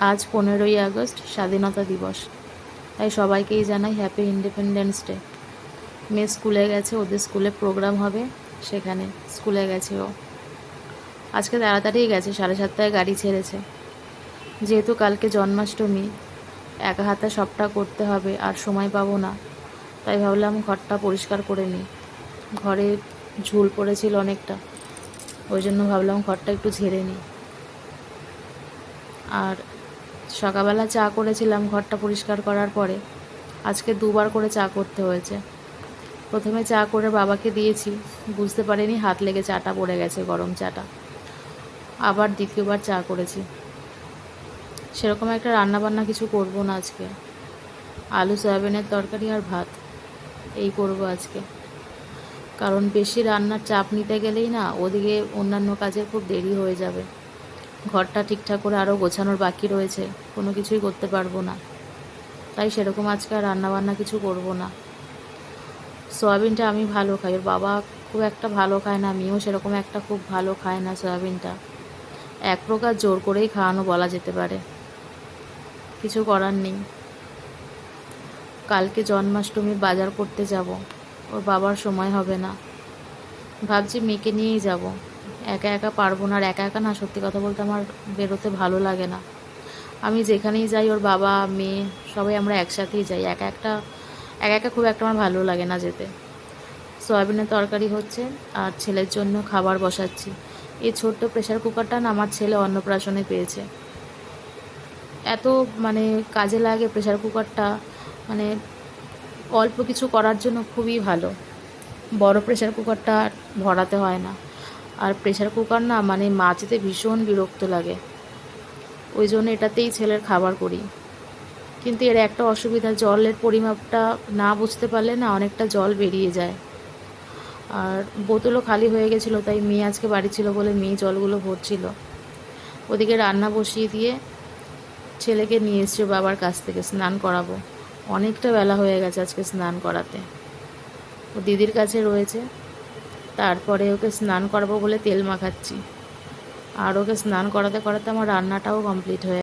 আজ পনেরোই আগস্ট, স্বাধীনতা দিবস। তাই সবাইকেই জানাই হ্যাপি ইন্ডিপেন্ডেন্স ডে মেয়ে স্কুলে গেছে, ওদের স্কুলে প্রোগ্রাম হবে, সেখানে স্কুলে গেছে ও। আজকে তাড়াতাড়ি গেছে, সাড়ে সাতটায় গাড়ি ছেড়েছে। যেহেতু কালকে জন্মাষ্টমী, একা হাতে সবটা করতে হবে, আর সময় পাবো না। তাই ভাবলাম ঘরটা পরিষ্কার করে নিই। ঘরে ঝুল পড়েছিল অনেকটা, ওই জন্য ভাবলাম ঘরটা একটু ঝেড়ে নিই। আর সকালবেলা চা করেছিলাম ঘরটা পরিষ্কার করার পরে। আজকে দুবার করে চা করতে হয়েছে। প্রথমে চা করে বাবাকে দিয়েছি, বুঝতে পারিনি হাত লেগে চাটা পড়ে গেছে, গরম চাটা। আবার দ্বিতীয়বার চা করেছি। সেরকম একটা রান্না বান্না কিছু করব না আজকে। আলু, সয়াবিনের তরকারি আর ভাত, এই করব আজকে। কারণ বেশি রান্নার চাপ নিতে গেলেই না, ওদিকে অন্যান্য কাজের খুব দেরি হয়ে যাবে। ঘরটা ঠিকঠাক করে আরও গোছানোর বাকি রয়েছে, কোনো কিছুই করতে পারব না। তাই সেরকম আজকে আর রান্নাবান্না কিছু করব না। সয়াবিনটা আমি ভালো খাই, ওর বাবা খুব একটা ভালো খায় না, আমিও সেরকম একটা খুব ভালো খায় না সয়াবিনটা। এক প্রকার জোর করেই খাওয়ানো বলা যেতে পারে। কিছু করার নেই। কালকে জন্মাষ্টমী বাজার করতে যাব, ওর বাবার সময় হবে না। ভাবছি মেয়েকে নিয়েই যাব। একা একা পারব না আর একা একা না, সত্যি কথা বলতে আমার বেরোতে ভালো লাগে না। আমি যেখানেই যাই, ওর বাবা, মেয়ে, সবাই আমরা একসাথেই যাই। একা একটা, একা একা খুব একটা আমার ভালো লাগে না যেতে। সয়াবিনের তরকারি হচ্ছে আর ছেলের জন্য খাবার বসাচ্ছি। এই ছোট্ট প্রেশার কুকারটা না আমার ছেলে অন্নপ্রাশনে পেয়েছে। এত মানে কাজে লাগে প্রেশার কুকারটা মানে অল্প কিছু করার জন্য খুবই ভালো। বড় প্রেশার কুকারটা ভরাতে হয় না। আর প্রেশার কুকার না মানে মাছতে ভীষণ বিরক্ত লাগে। ওই জন্য এটাতেই ছেলের খাবার করি। কিন্তু এর একটা অসুবিধা, জলের পরিমাপটা না বুঝতে পারলে না অনেকটা জল বেরিয়ে যায়। আর বোতলও খালি হয়ে গেছিল, তাই মেয়ে আজকে বাড়ি ছিল বলে মেয়ে জলগুলো ভরছিল। ওদিকে রান্না বসিয়ে দিয়ে ছেলেকে নিয়ে এসছে বাবার কাছ থেকে স্নান করাবো। অনেকটা বেলা হয়ে গেছে আজকে স্নান করাতে। ও দিদির কাছে রয়েছে। তারপরে ওকে স্নান করাবো বলে তেল মাখাচ্ছি। আর ওকে স্নান করাতে করাতে আমার রান্নাটাও কমপ্লিট হয়ে